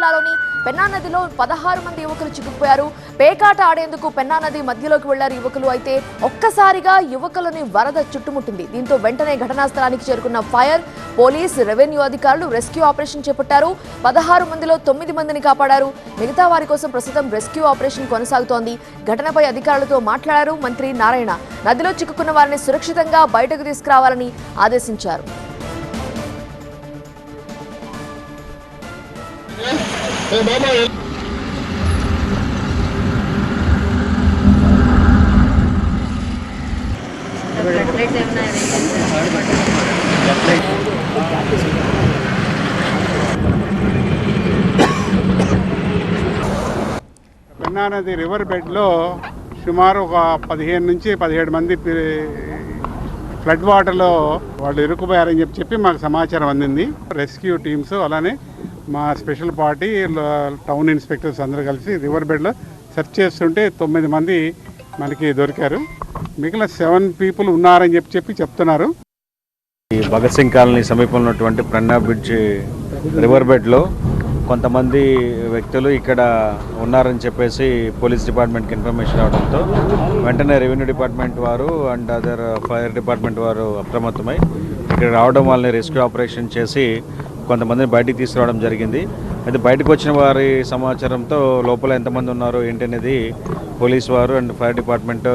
జిల్లాలోని పెన్నా నదిలో పదహారు మంది యువకులు చిక్కుకుపోయారు. పేకాట ఆడేందుకు పెన్నా నది మధ్యలోకి వెళ్ళారు యువకులు. అయితే ఒక్కసారిగా యువకులని వరద చుట్టుముట్టింది. దీంతో వెంటనే ఘటనా స్థలానికి చేరుకున్న ఫైర్ పోలీస్ రెవెన్యూ అధికారులు రెస్క్యూ ఆపరేషన్ చేపట్టారు. పదహారు మందిలో తొమ్మిది మందిని కాపాడారు. మిగతా వారి కోసం ప్రస్తుతం రెస్క్యూ ఆపరేషన్ కొనసాగుతోంది. ఘటనపై అధికారులతో మాట్లాడారు మంత్రి నారాయణ. నదిలో చిక్కుకున్న వారిని సురక్షితంగా బయటకు తీసుకురావాలని ఆదేశించారు. పెన్నా నది రివర్ బెడ్లో సుమారు ఒక పదిహేను నుంచి పదిహేడు మంది ఫ్లడ్ వాటర్లో వాళ్ళు ఇరుక్కుపోయారని చెప్పి చెప్పి మాకు సమాచారం అందింది. రెస్క్యూ టీమ్స్ అలానే మా స్పెషల్ పార్టీ టౌన్ ఇన్స్పెక్టర్స్ అందరూ కలిసి రివర్ బెడ్లో సెర్చ్ చేస్తుంటే తొమ్మిది మంది మనకి దొరికారు. మిగిలిన సెవెన్ పీపుల్ ఉన్నారని చెప్పి చెప్పి చెప్తున్నారు. ఈ భగత్ సింగ్ కాలనీ సమీపంలో ఉన్నటువంటి ప్రన్నా బ్రిడ్జ్ రివర్ బెడ్లో కొంతమంది వ్యక్తులు ఇక్కడ ఉన్నారని చెప్పేసి పోలీస్ డిపార్ట్మెంట్కి ఇన్ఫర్మేషన్ అవడంతో వెంటనే రెవెన్యూ డిపార్ట్మెంట్ వారు అండ్ అదర్ ఫైర్ డిపార్ట్మెంట్ వారు అప్రమత్తమై ఇక్కడ రావడం వాళ్ళని రెస్క్యూ ఆపరేషన్ చేసి కొంతమందిని బయటికి తీసుకురావడం జరిగింది. అయితే బయటకు వచ్చిన వారి సమాచారంతో లోపల ఎంతమంది ఉన్నారు ఏంటనేది పోలీస్ వారు అండ్ ఫైర్ డిపార్ట్మెంట్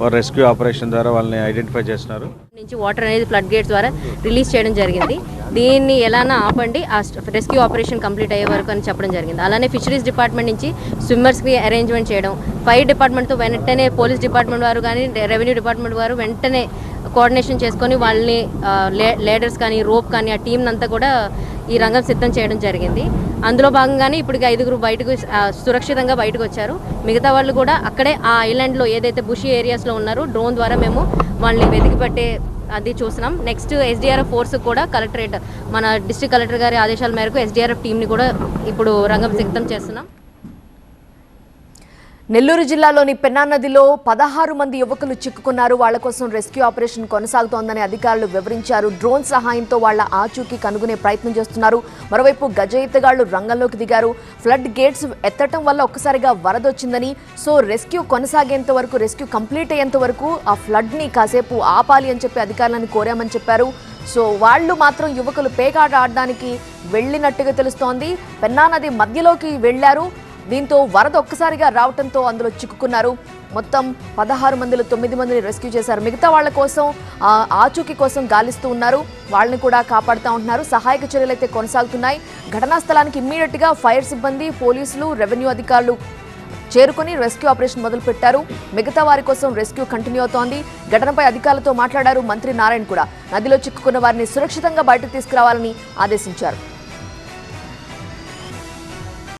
వారు రెస్క్యూ ఆపరేషన్ ద్వారా వాళ్ళని ఐడెంటిఫై చేస్తున్నారు. నుంచి వాటర్ అనేది ఫ్లడ్ గేట్ ద్వారా రిలీజ్ చేయడం జరిగింది. దీన్ని ఎలానా ఆపండి ఆ రెస్క్యూ ఆపరేషన్ కంప్లీట్ అయ్యే వరకు అని చెప్పడం జరిగింది. అలానే ఫిషరీస్ డిపార్ట్మెంట్ నుంచి స్విమ్మర్స్కి అరేంజ్మెంట్ చేయడం ఫైర్ డిపార్ట్మెంట్తో వెంటనే పోలీస్ డిపార్ట్మెంట్ వారు కానీ రెవెన్యూ డిపార్ట్మెంట్ వారు వెంటనే కోఆర్డినేషన్ చేసుకొని వాళ్ళని లేడర్స్ కానీ రోప్ కానీ ఆ టీం అంతా కూడా ఈ రంగం సిద్ధం చేయడం జరిగింది. అందులో భాగంగానే ఇప్పటికి ఐదుగురు బయటకు సురక్షితంగా బయటకు వచ్చారు మిగతా వాళ్ళు కూడా అక్కడే ఆ ఐలాండ్లో ఏదైతే బుషి ఏరియాస్లో ఉన్నారో డ్రోన్ ద్వారా మేము వాళ్ళని వెతికి పట్టే అది చూసినాం నెక్స్ట్ ఎస్డిఆర్ఎఫ్ ఫోర్స్ కూడా కలెక్టరేట్ మన డిస్ట్రిక్ట్ కలెక్టర్ గారి ఆదేశాల మేరకు ఎస్డిఆర్ఎఫ్ టీంని కూడా ఇప్పుడు రంగం సిద్ధం చేస్తున్నాం. నెల్లూరు జిల్లాలోని పెన్నా నదిలో పదహారు మంది యువకులు చిక్కుకున్నారు. వాళ్ళ కోసం రెస్క్యూ ఆపరేషన్ కొనసాగుతోందని అధికారులు వివరించారు. డ్రోన్ సహాయంతో వాళ్ళ ఆచూకీ కనుగొనే ప్రయత్నం చేస్తున్నారు. మరోవైపు గజ ఈతగాళ్ళు రంగంలోకి దిగారు. ఫ్లడ్ గేట్స్ ఎత్తటం వల్ల ఒక్కసారిగా వరదొచ్చిందని సో రెస్క్యూ కొనసాగేంత వరకు రెస్క్యూ కంప్లీట్ అయ్యేంత వరకు ఆ ఫ్లడ్ని కాసేపు ఆపాలి అని చెప్పి అధికారులను కోరామని చెప్పారు. సో వాళ్ళు మాత్రం యువకులు పేకాట ఆడడానికి వెళ్ళినట్టుగా తెలుస్తోంది. పెన్నా నది మధ్యలోకి వెళ్ళారు దీంతో వరద ఒక్కసారిగా రావడంతో అందులో చిక్కుకున్నారు. మొత్తం పదహారు మందిలో తొమ్మిది మందిని రెస్క్యూ చేశారు. మిగతా వాళ్ళ కోసం ఆచూకీ కోసం గాలిస్తూ ఉన్నారు. వాళ్ళని కూడా కాపాడుతూ ఉంటున్నారు. సహాయక చర్యలు అయితే కొనసాగుతున్నాయి. ఘటనా స్థలానికి ఇమ్మీడియట్గా ఫైర్ సిబ్బంది పోలీసులు రెవెన్యూ అధికారులు చేరుకుని రెస్క్యూ ఆపరేషన్ మొదలుపెట్టారు. మిగతా వారి కోసం రెస్క్యూ కంటిన్యూ అవుతోంది. ఘటనపై అధికారులతో మాట్లాడారు మంత్రి నారాయణ కూడా. నదిలో చిక్కుకున్న వారిని సురక్షితంగా బయటకు తీసుకురావాలని ఆదేశించారు.